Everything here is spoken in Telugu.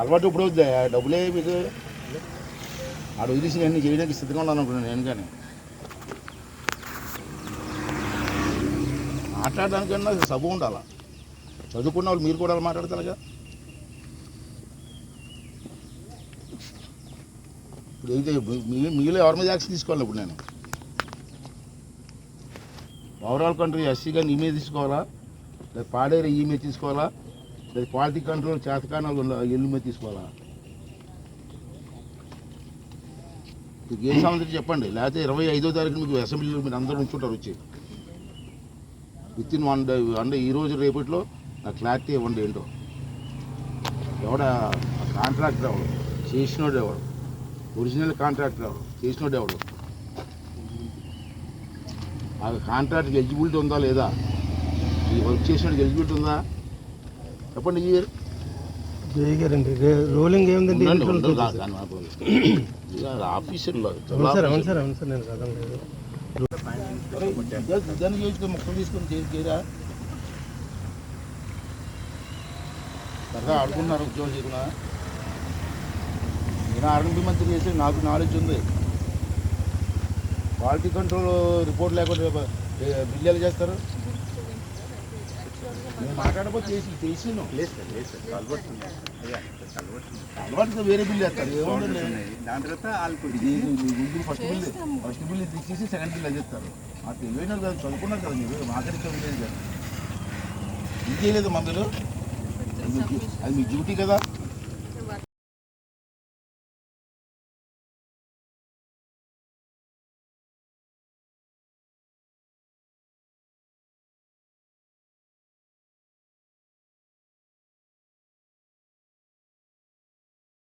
అలవాటు ఇప్పుడు వద్దా. డబ్బులే మీకు. ఆడు వదిలేసి నేను చేయడానికి సిద్ధంగా ఉన్నాను అనుకున్నాను నేను కానీ. మాట్లాడడానికన్నా సబు ఉండాలి? చదువుకున్న వాళ్ళు మీరు కూడా అలా మాట్లాడతారుగా? ఇప్పుడు అయితే మీలో ఎవరి మీద యాక్షన్ తీసుకోవాలి ఇప్పుడు నేను? ఓవరాల్ కంట్రీ ఎస్సీగా కానీ ఈ మీద తీసుకోవాలా? లేదా పాడేరు ఈ మీద తీసుకోవాలా? లేదు క్వాలిటీ కంట్రోల్ చేతకానాలు ఇల్లు మీద తీసుకోవాలా? మీకు ఏం సంబంధించి చెప్పండి? లేకపోతే ఇరవై ఐదో తారీఖు మీకు అసెంబ్లీలో మీరు అందరూ ఉంచుంటారు వచ్చి. విత్ ఇన్ వన్ డే అంటే ఈ రోజు రేపట్లో నాకు క్లారిటీ ఇవ్వండి ఏంటో. ఎవడ? కాంట్రాక్టర్ ఎవడు? చేసినోడు ఎవడు? ఒరిజినల్ కాంట్రాక్టర్ ఎవడు? చేసినోడు ఎవడు? ఆ కాంట్రాక్ట్కి ఎలిజిబిలిటీ ఉందా లేదా? ఈ వర్క్ చేసినోడికి ఎలిజిబిలిటీ ఉందా? చెప్పండి ఈ రే- రోలింగ్ ఏముందండి? అవును సార్ అవును సార్ అవును సార్ నేను దాన్ని మొక్కలు తీసుకొని సరదా ఆడుకుంటున్నారు ఉద్యోగం చేయకుండా నేను ఆర్ఎంపీ మంత్రి చేసి నాకు నాలెడ్జ్ ఉంది. క్వాలిటీ కంట్రోల్ రిపోర్ట్ లేకుండా బిల్లు ఎలా చేస్తారు? నేను మాట్లాడకపోతే చేసి చేసి అలవాటుతో వేరే బిల్లు వేస్తారు ఏముందండి దాని తర్వాత వాళ్ళు ఇది Guntur first bill first bill తీసేసి సెకండ్ బిల్ అది చెప్తారు ఆ తెలివైన కదా చదువుకున్నారు కదా మీరు మాట్లాడితే ఉండేది కదా. ఇది చేయలేదు మా మీరు అది మీ డ్యూ- అది మీ డ్యూటీ కదా?